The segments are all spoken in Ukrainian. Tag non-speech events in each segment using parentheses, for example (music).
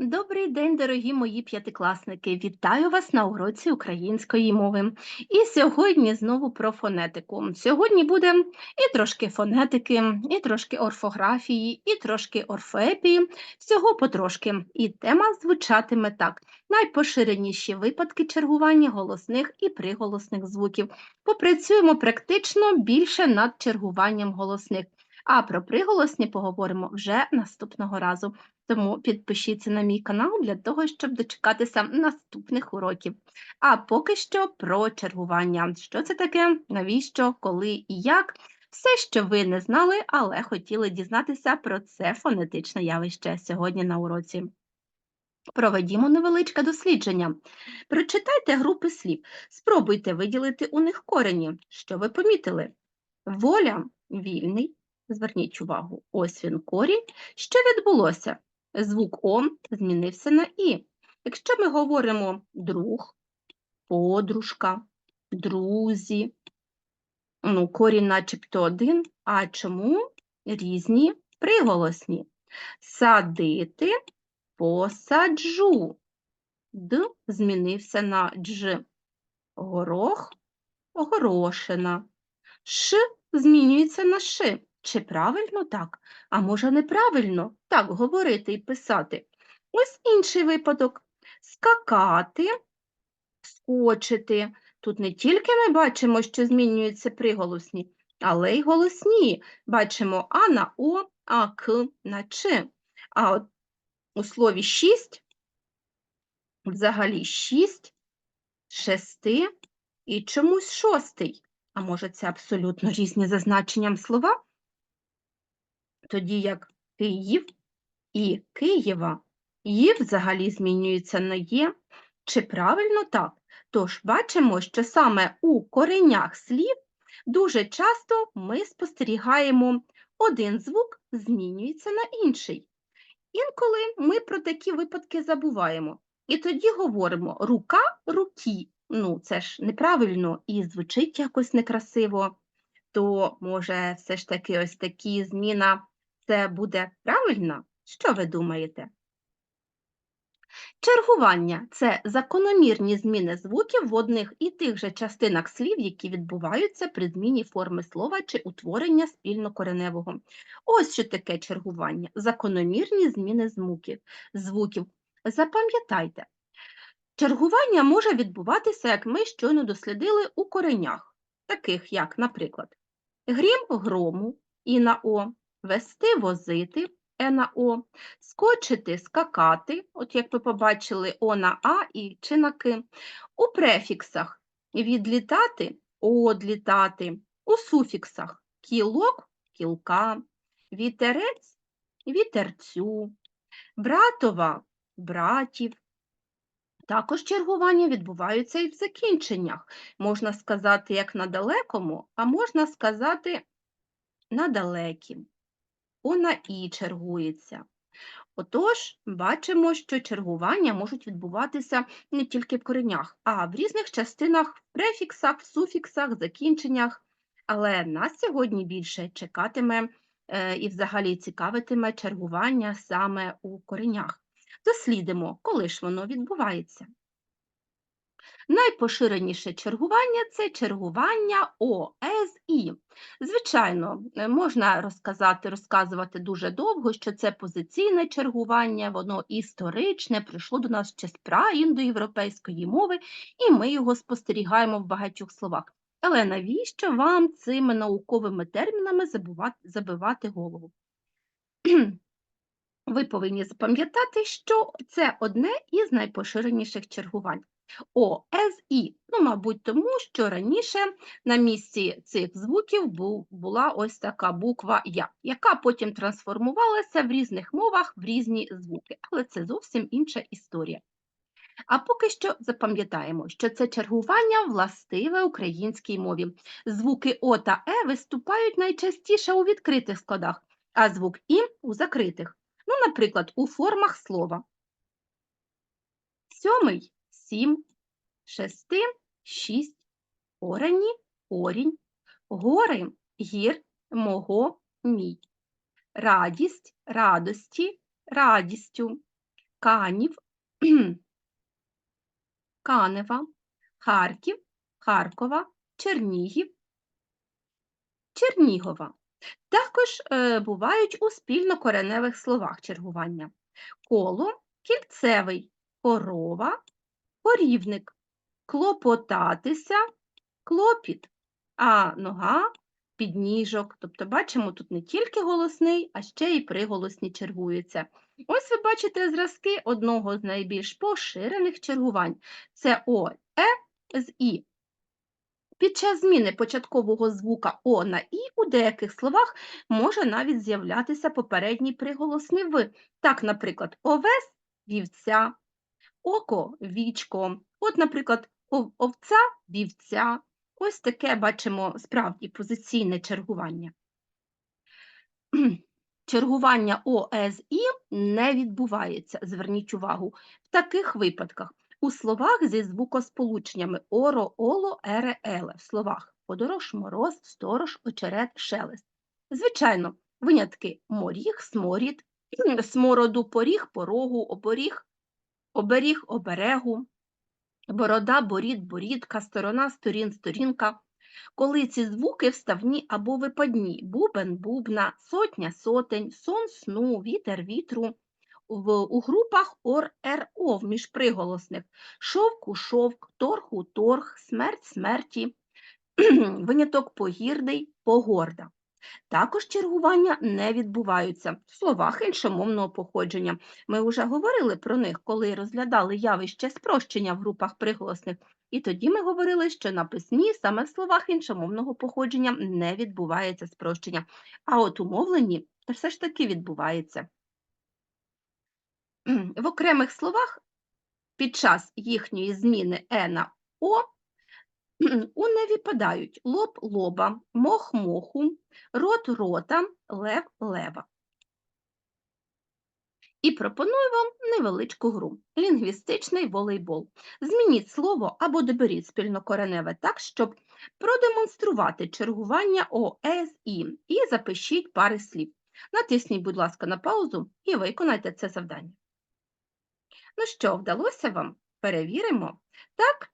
Добрий день, дорогі мої п'ятикласники! Вітаю вас на уроці української мови. І сьогодні знову про фонетику. Сьогодні буде і трошки фонетики, і трошки орфографії, і трошки орфоепії, всього потрошки. І тема звучатиме так: найпоширеніші випадки чергування голосних і приголосних звуків. Попрацюємо практично більше над чергуванням голосних. А про приголосні поговоримо вже наступного разу. Тому підпишіться на мій канал для того, щоб дочекатися наступних уроків. А поки що про чергування. Що це таке, навіщо, коли і як? Все, що ви не знали, але хотіли дізнатися про це фонетичне явище сьогодні на уроці. Проведімо невеличке дослідження. Прочитайте групи слів, спробуйте виділити у них корені. Що ви помітили? Воля вільний. Зверніть увагу, ось він корінь. Що відбулося? звук О змінився на І. Якщо ми говоримо друг, подружка, друзі, ну, корінь начебто один, а чому різні приголосні? Садити, посаджу. Д змінився на дж. Горох, горошина. Ш змінюється на ши. Чи правильно так? А може неправильно так говорити і писати? Ось інший випадок. Скакати, скочити. Тут не тільки ми бачимо, що змінюються приголосні, але й голосні. Бачимо А на О, а К на Ч. А от у слові шість взагалі шість, шести і чомусь шостий. А може, це абсолютно різні за значенням слова? Тоді як Київ і Києва «є» взагалі змінюється на є. Чи правильно так? Тож бачимо, що саме у коренях слів дуже часто ми спостерігаємо один звук змінюється на інший. Інколи ми про такі випадки забуваємо. І тоді говоримо рука руки. Ну, це ж неправильно і звучить якось некрасиво, то може все ж таки ось такі зміна це буде правильно? Що ви думаєте? Чергування це закономірні зміни звуків в одних і тих же частинах слів, які відбуваються при зміні форми слова чи утворення спільнокореневого. Ось що таке чергування закономірні зміни звуків. звуків. Запам'ятайте, чергування може відбуватися, як ми щойно дослідили у коренях, таких як, наприклад, грім грому і на О, вести, возити Е на О, скочити, скакати, от як ви побачили О на А і чи на К. У префіксах відлітати, одлітати, у суфіксах кілок, кілка, вітерець, вітерцю, братова, братів. Також чергування відбуваються і в закінченнях. Можна сказати, як на далекому, а можна сказати на далекім о на І чергується. Отож, бачимо, що чергування можуть відбуватися не тільки в коренях, а в різних частинах, в префіксах, в суфіксах, закінченнях. Але нас сьогодні більше чекатиме е, і взагалі цікавитиме чергування саме у коренях. Дослідимо, коли ж воно відбувається. Найпоширеніше чергування це чергування ОСІ. Звичайно, е, можна розказати, розказувати дуже довго, що це позиційне чергування, воно історичне, прийшло до нас ще з праіндоєвропейської мови, і ми його спостерігаємо в багатьох словах. Але навіщо вам цими науковими термінами забивати голову? (clears throat) Ви повинні запам'ятати, що це одне із найпоширеніших чергувань. О, С, І. Ну, мабуть, тому що раніше на місці цих звуків був, була ось така буква Я, яка потім трансформувалася в різних мовах в різні звуки, але це зовсім інша історія. А поки що запам'ятаємо, що це чергування властиве українській мові. Звуки О та Е виступають найчастіше у відкритих складах, а звук І у закритих. Ну, наприклад, у формах слова. Сьомий сім, шести, шість, орені, орінь, гори, гір, мого, мій. Радість, радості, радістю, Канів, (clears throat) Канева, Харків, Харкова, Чернігів, Чернігова. Також е, бувають у спільнокореневих словах чергування. Коло кільцевий, корова, корівник, клопотатися, клопіт, а нога підніжок. Тобто, бачимо, тут не тільки голосний, а ще й приголосні чергуються. Ось ви бачите зразки одного з найбільш поширених чергувань це О, Е з І. Під час зміни початкового звука О на І у деяких словах може навіть з'являтися попередній приголосний В. Так, наприклад, овес вівця, око вічко. От, наприклад, овця вівця. Ось таке бачимо справді позиційне чергування. (clears throat) Чергування О, Е І не відбувається, зверніть увагу, в таких випадках у словах зі звукосполученнями оро, оло, ере, еле, в словах подорож, мороз, сторож, очерет, шелест. Звичайно, винятки моріг, сморід, (clears throat) смороду, поріг, порогу, оборіг, оберіг, оберегу, борода, борід, борідка, сторона, сторін, сторінка. Коли ці звуки вставні або випадні, бубен, бубна, сотня, сотень, сон, сну, вітер, вітру, в, у групах ор, ер, ов між приголосних, шовку, шовк, торгу, торг, смерть, смерті, (clears throat) виняток погірдий, погорда. Також чергування не відбуваються в словах іншомовного походження. Ми вже говорили про них, коли розглядали явище спрощення в групах приголосних, і тоді ми говорили, що на письмі саме в словах іншомовного походження не відбувається спрощення, а от у мовленні все ж таки відбувається. В окремих словах під час їхньої зміни е на о (clears throat) у не випадають лоб лоба, мох моху, рот рота, лев лева. І пропоную вам невеличку гру лінгвістичний волейбол. Змініть слово або доберіть спільнокореневе так, щоб продемонструвати чергування О, Е І і запишіть пари слів. Натисніть, будь ласка, на паузу і виконайте це завдання. Ну що, вдалося вам? Перевіримо. Так,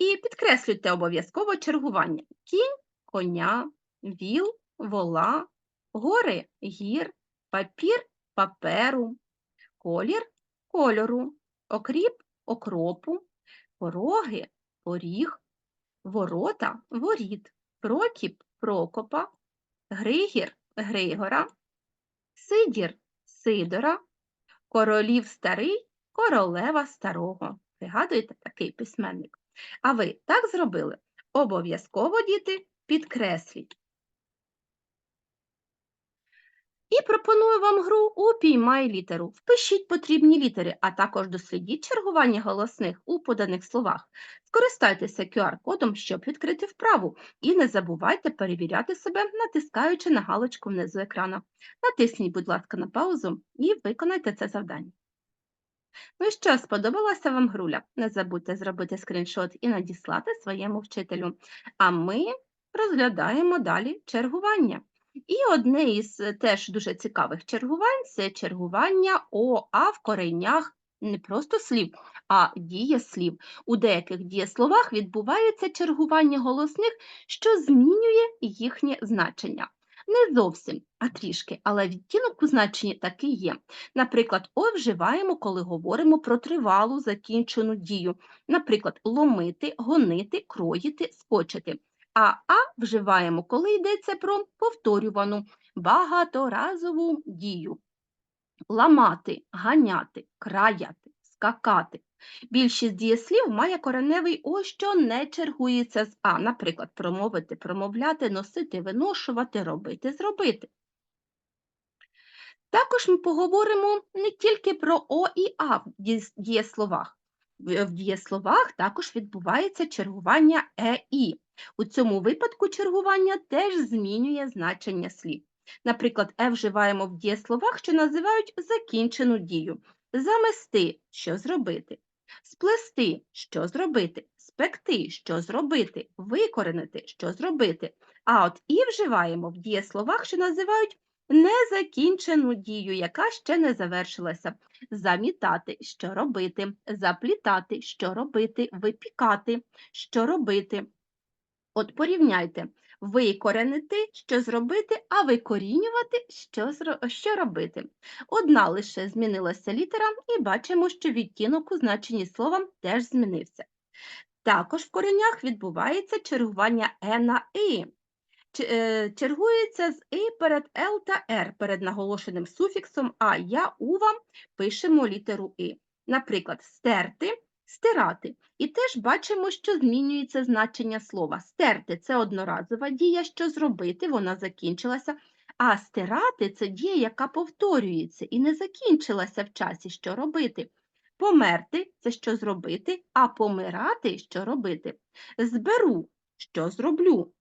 і підкреслюйте обов'язково чергування. Кінь, коня, віл, вола, гори, гір, папір, паперу, колір, кольору, окріп, окропу, пороги, поріг, ворота, воріт, прокіп, прокопа, григір, григора, сидір, сидора, королів старий, королева старого. Пригадуєте такий письменник? А ви так зробили? Обов'язково, діти, підкресліть. І пропоную вам гру «Упіймай літеру». Впишіть потрібні літери, а також дослідіть чергування голосних у поданих словах. Скористайтеся QR-кодом, щоб відкрити вправу, і не забувайте перевіряти себе, натискаючи на галочку внизу екрана. Натисніть, будь ласка, на паузу і виконайте це завдання. Ну що, сподобалася вам груля? Не забудьте зробити скріншот і надіслати своєму вчителю. А ми розглядаємо далі чергування. І одне із е, теж дуже цікавих чергувань це чергування ОА в коренях не просто слів, а дієслів. У деяких дієсловах відбувається чергування голосних, що змінює їхнє значення. Не зовсім, а трішки, але відтінок у значенні такий є. Наприклад, «о» вживаємо, коли говоримо про тривалу закінчену дію. Наприклад, ломити, гонити, кроїти, скочити. А А вживаємо, коли йдеться про повторювану багаторазову дію. Ламати, ганяти, краяти, скакати. Більшість дієслів має кореневий О, що не чергується з А. Наприклад, промовити, промовляти, носити, виношувати, робити, зробити. Також ми поговоримо не тільки про О і А в дієсловах. В дієсловах також відбувається чергування Е і. У цьому випадку чергування теж змінює значення слів. Наприклад, е вживаємо в дієсловах, що називають закінчену дію. Замести що зробити, сплести що зробити, спекти що зробити, викоренити що зробити. А от і вживаємо в дієсловах, що називають незакінчену дію, яка ще не завершилася. Замітати, що робити, заплітати, що робити, випікати, що робити. От порівняйте. Викоренити, що зробити, а викорінювати, що, що робити. Одна лише змінилася літера, і бачимо, що відтінок у значенні слова теж змінився. Також в коренях відбувається чергування е на. Ч- е, Чергується з і перед л та р перед наголошеним суфіксом, а я, ува пишемо літеру і. Наприклад, стерти, стирати. І теж бачимо, що змінюється значення слова. Стерти це одноразова дія, що зробити, вона закінчилася. А стирати це дія, яка повторюється і не закінчилася в часі, що робити. Померти це що зробити, а помирати що робити. Зберу, що зроблю.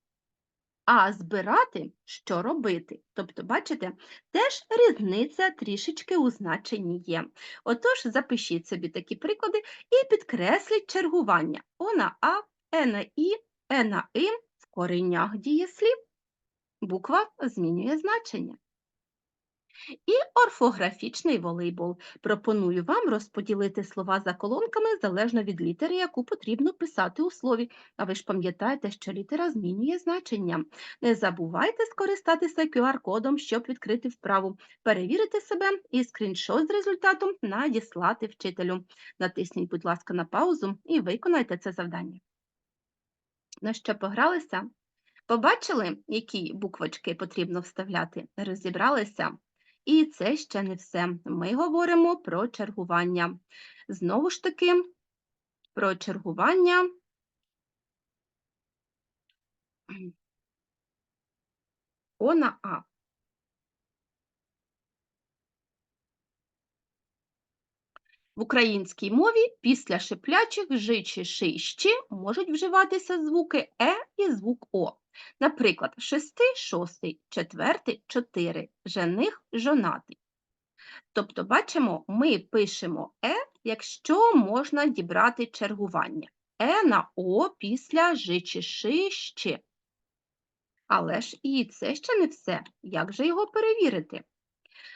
А збирати що робити? Тобто, бачите, теж різниця трішечки у значенні є. Отож, запишіть собі такі приклади і підкресліть чергування О на А, Е на І, Е на І в коренях дієслів. Буква змінює значення. І орфографічний волейбол. Пропоную вам розподілити слова за колонками залежно від літери, яку потрібно писати у слові. А ви ж пам'ятаєте, що літера змінює значення. Не забувайте скористатися QR-кодом, щоб відкрити вправу, перевірити себе і скріншот з результатом надіслати вчителю. Натисніть, будь ласка, на паузу і виконайте це завдання. Ну що, погралися? Побачили, які буквочки потрібно вставляти? Розібралися? І це ще не все. Ми говоримо про чергування. Знову ж таки, про чергування. О на А. В українській мові після шиплячих жи чи ши можуть вживатися звуки е і звук о. Наприклад, шести шостий, четвертий чотири, жених жонатий. Тобто, бачимо, ми пишемо е, якщо можна дібрати чергування. Е на о після жи чи ши ще. Але ж і це ще не все. Як же його перевірити?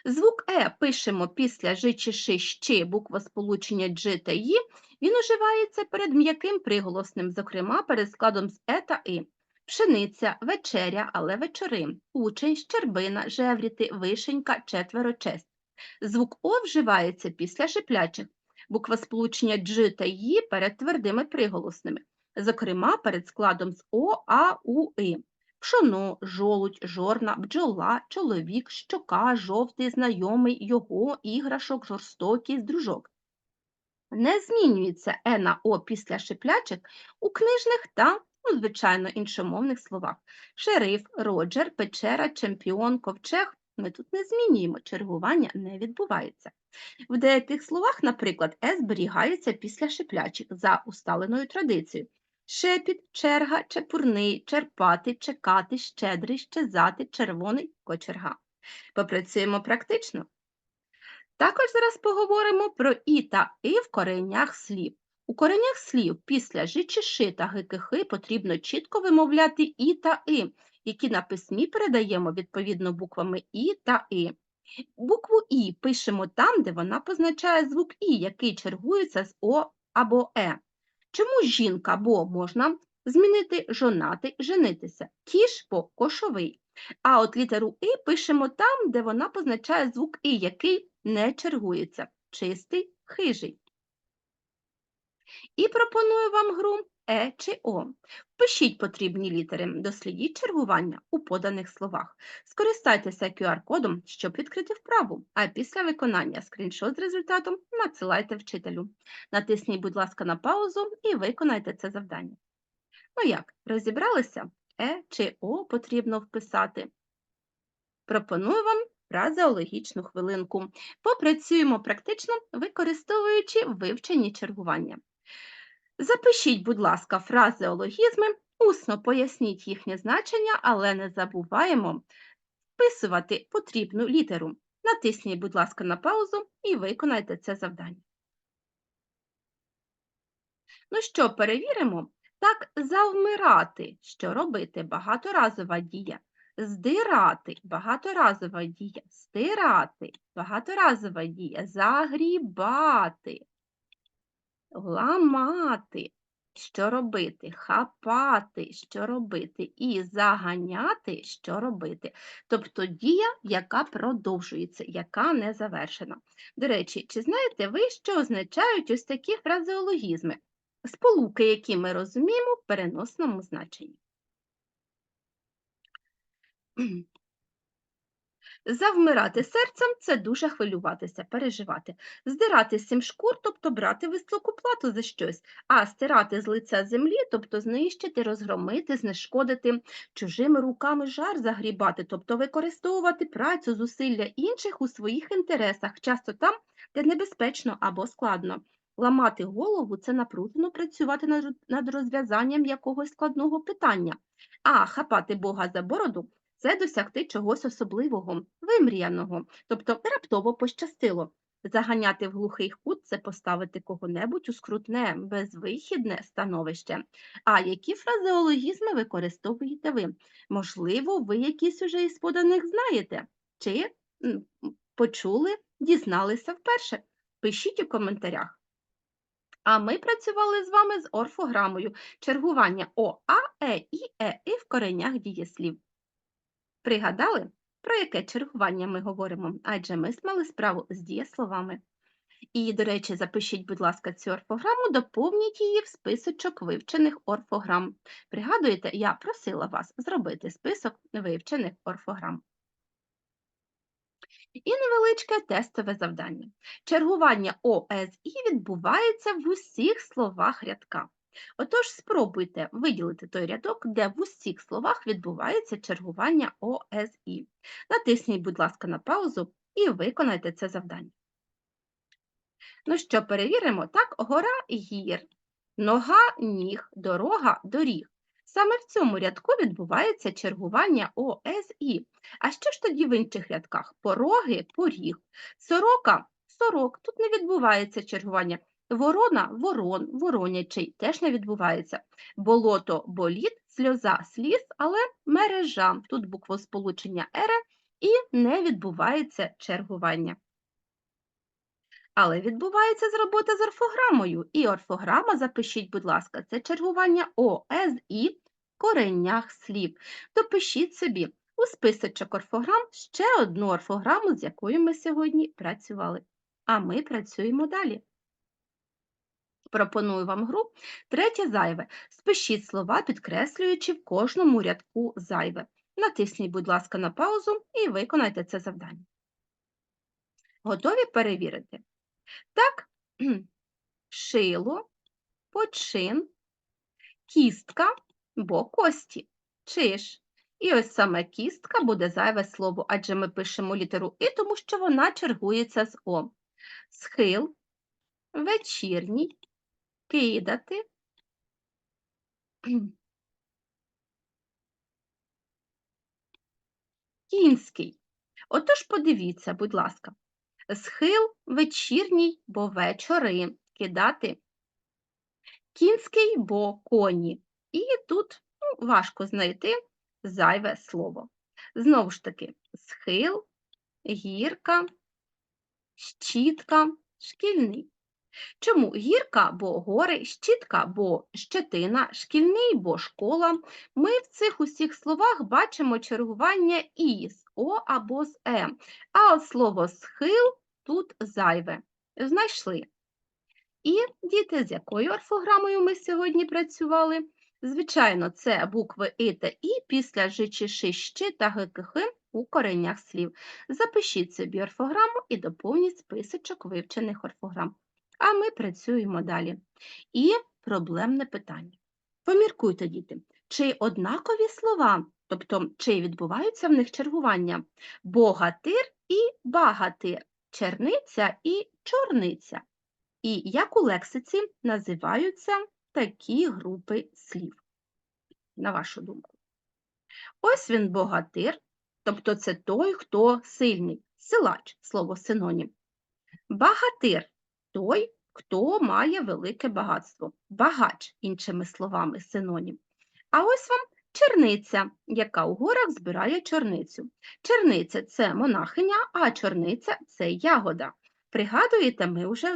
Звук Е пишемо після Ж чи Ш ще буква сполучення Дж та І, він уживається перед м'яким приголосним, зокрема перед складом з Е та І. Пшениця, вечеря, але вечори, учень, щербина, жевріти, вишенька, четверо, честь. Звук О вживається після шиплячих. Буква сполучення Дж та І перед твердими приголосними, зокрема перед складом з О, А, У, І пшоно, жолудь, жорна, бджола, чоловік, щока, жовтий, знайомий, його, іграшок, жорстокість, дружок. Не змінюється е на о після шиплячих у книжних та, ну, звичайно, іншомовних словах. Шериф, роджер, печера, чемпіон, ковчег. Ми тут не змінюємо, чергування не відбувається. В деяких словах, наприклад, е зберігається після шиплячих за усталеною традицією. Шепіт, черга, чепурний, черпати, чекати, щедрий, щезати, червоний, кочерга. Попрацюємо практично. Також зараз поговоримо про і та і в коренях слів. У коренях слів після жи чи ши та гикихи потрібно чітко вимовляти і та і, які на письмі передаємо відповідно буквами і та і. Букву І пишемо там, де вона позначає звук І, який чергується з О або Е. Чому жінка, бо можна змінити жонати, женитися, кіш по кошовий. А от літеру І пишемо там, де вона позначає звук І, який не чергується, чистий, хижий. І пропоную вам гру Е чи О. Впишіть потрібні літери, дослідіть чергування у поданих словах. Скористайтеся QR-кодом, щоб відкрити вправу, а після виконання скріншот з результатом надсилайте вчителю. Натисніть, будь ласка, на паузу і виконайте це завдання. Ну як, розібралися? Е чи О потрібно вписати? Пропоную вам фразеологічну хвилинку. Попрацюємо практично, використовуючи вивчені чергування. Запишіть, будь ласка, фразеологізми, усно поясніть їхнє значення, але не забуваємо вписувати потрібну літеру. Натисніть, будь ласка, на паузу і виконайте це завдання. Ну що, перевіримо? Так, завмирати, що робити? Багаторазова дія. Здирати багаторазова дія. Стирати багаторазова дія. Загрібати. Ламати. Що робити? Хапати, що робити, і заганяти, що робити. Тобто дія, яка продовжується, яка не завершена. До речі, чи знаєте ви, що означають ось такі фразеологізми? Сполуки, які ми розуміємо в переносному значенні. Завмирати серцем це дуже хвилюватися, переживати. Здирати сім шкур, тобто брати високу плату за щось, а стирати з лиця землі, тобто знищити, розгромити, знешкодити, чужими руками жар загрібати, тобто використовувати працю, зусилля інших у своїх інтересах, часто там, де небезпечно або складно. Ламати голову це напружено працювати над- розв'язанням якогось складного питання, а хапати Бога за бороду це досягти чогось особливого, вимріяного, тобто раптово пощастило. Заганяти в глухий кут це поставити кого-небудь у скрутне, безвихідне становище. А які фразеологізми використовуєте ви? Можливо, ви якісь уже із поданих знаєте? Чи почули, дізналися вперше? Пишіть у коментарях. А ми працювали з вами з орфограмою чергування О, А, Е, І, Е, і в коренях дієслів. Пригадали, про яке чергування ми говоримо? Адже ми мали справу з дієсловами. І, до речі, запишіть, будь ласка, цю орфограму, доповніть її в списочок вивчених орфограм. Пригадуєте, я просила вас зробити список вивчених орфограм. І невеличке тестове завдання. Чергування ОСІ відбувається в усіх словах рядка. Отож, спробуйте виділити той рядок, де в усіх словах відбувається чергування ОСІ. Натисніть, будь ласка, на паузу і виконайте це завдання. Ну що, перевіримо, так, гора гір, нога ніг, дорога доріг. Саме в цьому рядку відбувається чергування ОСІ. А що ж тоді в інших рядках? Пороги, поріг, сорока, сорок. Тут не відбувається чергування. Ворона, ворон, воронячий теж не відбувається. Болото, боліт, сльоза, сліз, але мережа. Тут буквосполучення ере і не відбувається чергування. Але відбувається з робота з орфограмою. І орфограма, запишіть, будь ласка, це чергування О, С, І в кореннях слів. Допишіть собі у списочок орфограм ще одну орфограму, з якою ми сьогодні працювали. А ми працюємо далі. Пропоную вам гру третє зайве. Спишіть слова, підкреслюючи в кожному рядку зайве. Натисніть, будь ласка, на паузу і виконайте це завдання. Готові перевірити? Так, (clears throat) шило, почин, кістка, бо кості, чиш. І ось саме кістка буде зайве слово, адже ми пишемо літеру І, тому що вона чергується з О. Схил, вечірній, кидати, (clears throat) кінський. Отож, подивіться, будь ласка, схил вечірній, бо вечори, кидати, кінський, бо коні. І тут ну, важко знайти зайве слово. Знову ж таки, схил, гірка, щітка, шкільний. Чому гірка, бо гори, щітка, бо щетина, шкільний, бо школа. Ми в цих усіх словах бачимо чергування і з О або з Е. А от слово схил тут зайве. Знайшли. І діти, з якою орфограмою ми сьогодні працювали? Звичайно, це букви І та І після Ж, Ч, Ш, Щ та Г, К, Х у коренях слів. Запишіть собі орфограму і доповніть списочок вивчених орфограм. А ми працюємо далі. І проблемне питання. Поміркуйте, діти, чи однакові слова, тобто чи відбуваються в них чергування богатир і багатир, черниця і чорниця. І як у лексиці називаються такі групи слів, на вашу думку? Ось він богатир, тобто це той, хто сильний, силач, слово синонім. Багатир той, хто має велике багатство, багач, іншими словами, синонім. А ось вам Черниця, яка у горах збирає чорницю. Черниця це монахиня, а чорниця це ягода. Пригадуєте, ми вже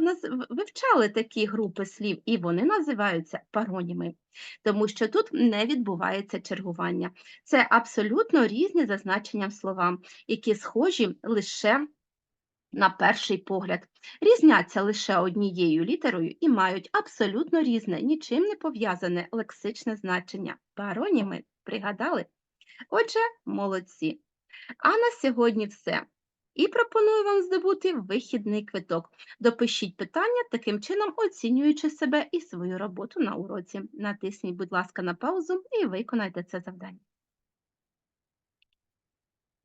вивчали такі групи слів, і вони називаються пароніми, тому що тут не відбувається чергування. Це абсолютно різні за значенням слова, які схожі лише на перший погляд, різняться лише однією літерою і мають абсолютно різне, нічим не пов'язане лексичне значення. Пароніми пригадали? Отже, молодці. А на сьогодні все. І пропоную вам здобути вихідний квиток. Допишіть питання, таким чином оцінюючи себе і свою роботу на уроці. Натисніть, будь ласка, на паузу і виконайте це завдання.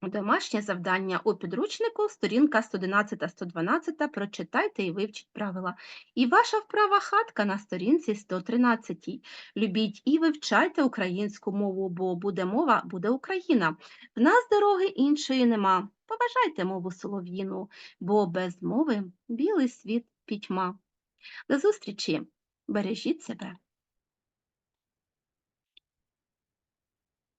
Домашнє завдання у підручнику, сторінка 111-112, прочитайте і вивчіть правила. І ваша вправа хатка на сторінці 113. Любіть і вивчайте українську мову, бо буде мова, буде Україна. В нас дороги іншої нема. Поважайте мову солов'їну, бо без мови білий світ пітьма. До зустрічі! Бережіть себе!